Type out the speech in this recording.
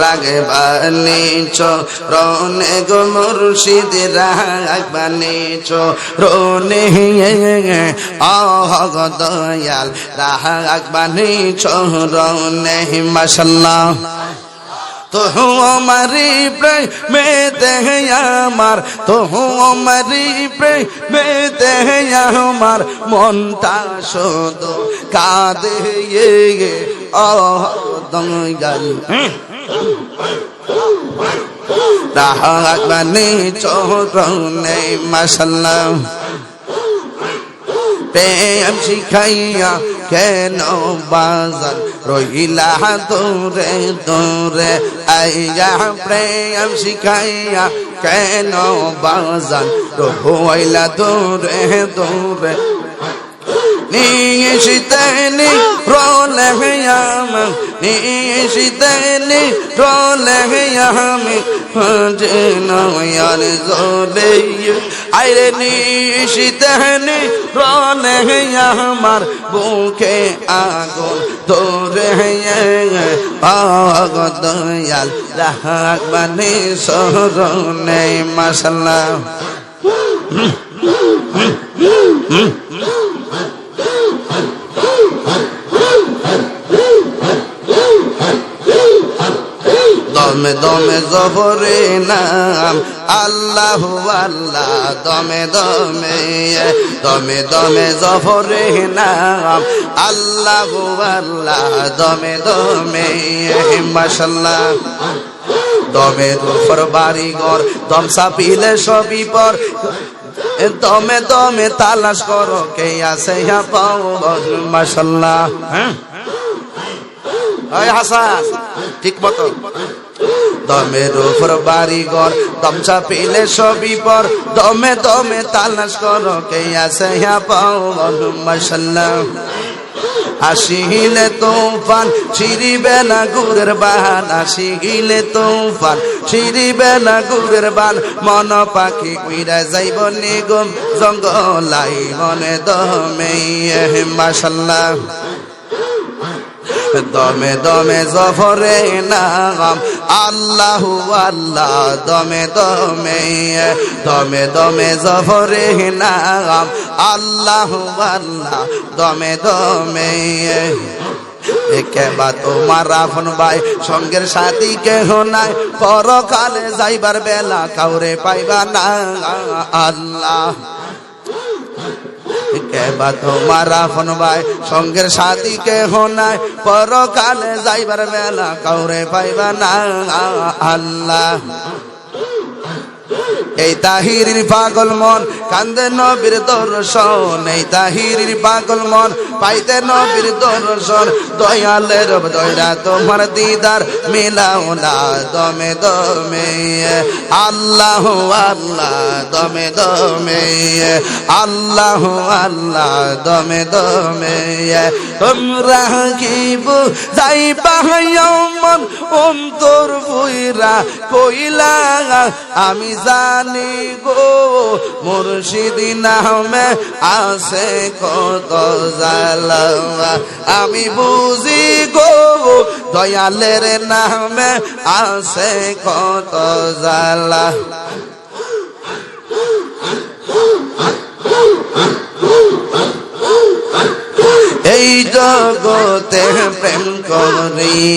রাগে বানি চরণে গো মুর্শিদ, রাগ বানি চরণে আহ গো দয়াল, রাগ বানি চরণে মাশাল্লাহ। তো আমারি প্রেমেতে আমার তো আমারি প্রেমেতে আমার। মনটা শুধু কাঁদে আহ দঙ্গাল রাহাত বানি চোরনে মাসাল্লাহ প্রেম শিখাইয়া কেন বাজান রহিলা দূরে দূরে আইয়া প্রেম শিখাইয়া কেন বাজান? রহিলা দূরে দূরে নিশিতেনি রোলে হয়াম নিশিতেনি রোলে হয়াম নয়ার জোলে আইরে নিশিতেনি রোলে আমার বুকে আগুন তোরে পাগ দয়াল রাহাক বানি সরনে মশলা দমে দমে জবরে নাম, আল্লাহ আল্লাহ, দমে দমে দমে দমে জবরে নাম, আল্লাহ আল্লাহ, দমে দমে মাসাল্লাহ দমে দুফর বাড়ি ঘর, দম সাপিলে সবই পর। দমে দমে তালাশ করো, কে আছে মাসাল্লাহ হ্যাঁ? হাসান, ঠিক মতো। দমের উপর বাড়ি ঘর দমচা পিলে সবই পর। দমে দমে তালাশ করো, কে আছে হ্যাঁ পাও মশাল্লাহ। আসিলে তুফান, ছিড়িবে না গুরের বাহান। আসিলে তুফান, ছিড়িবে না গুরের বান মন পাখি উইরা যাইব নিগম জঙ্গলাই মনে দমে মাসাল্লাহ দমে দমে জফরে নাম আল্লাহ আল্লাহ, দমে দমে দমে দমে জফরে নাম। আল্লাহ আল্লাহ, দমে দমে। কেবা তোমার রাফন ভাই, সঙ্গের সাথী কেহ নাই। পরকালে যাইবার বেলা কাউরে পাইবা না। আল্লাহ কেবা তোমার আপন ভাই? সঙ্গের সাথী কেহ নাই? পরকালে যাইবার বেলা কাউরে পাইবা না। আল্লাহ। এই তাহিরির পাগল মন, কান্দে নবীর দর্শন। এই তাহিরির পাগল মন, পাইতে নবীর দর্শন। দয়ালের দয়া, তোমার দিদার মিলাও না দমে দমে। আল্লাহ আল্লাহ দমে দমে। আল্লাহ আল্লাহ দমে দমে। তোমরা কি যাই পাহাইয়মন অন্তর বুইরা কইলা আমি জানি গো, মুর্শিদি নামে আছে কত জালা আমি বুঝি গো, দয়ালের নামে আছে কত জালা এই জগতে প্রেম করিয়া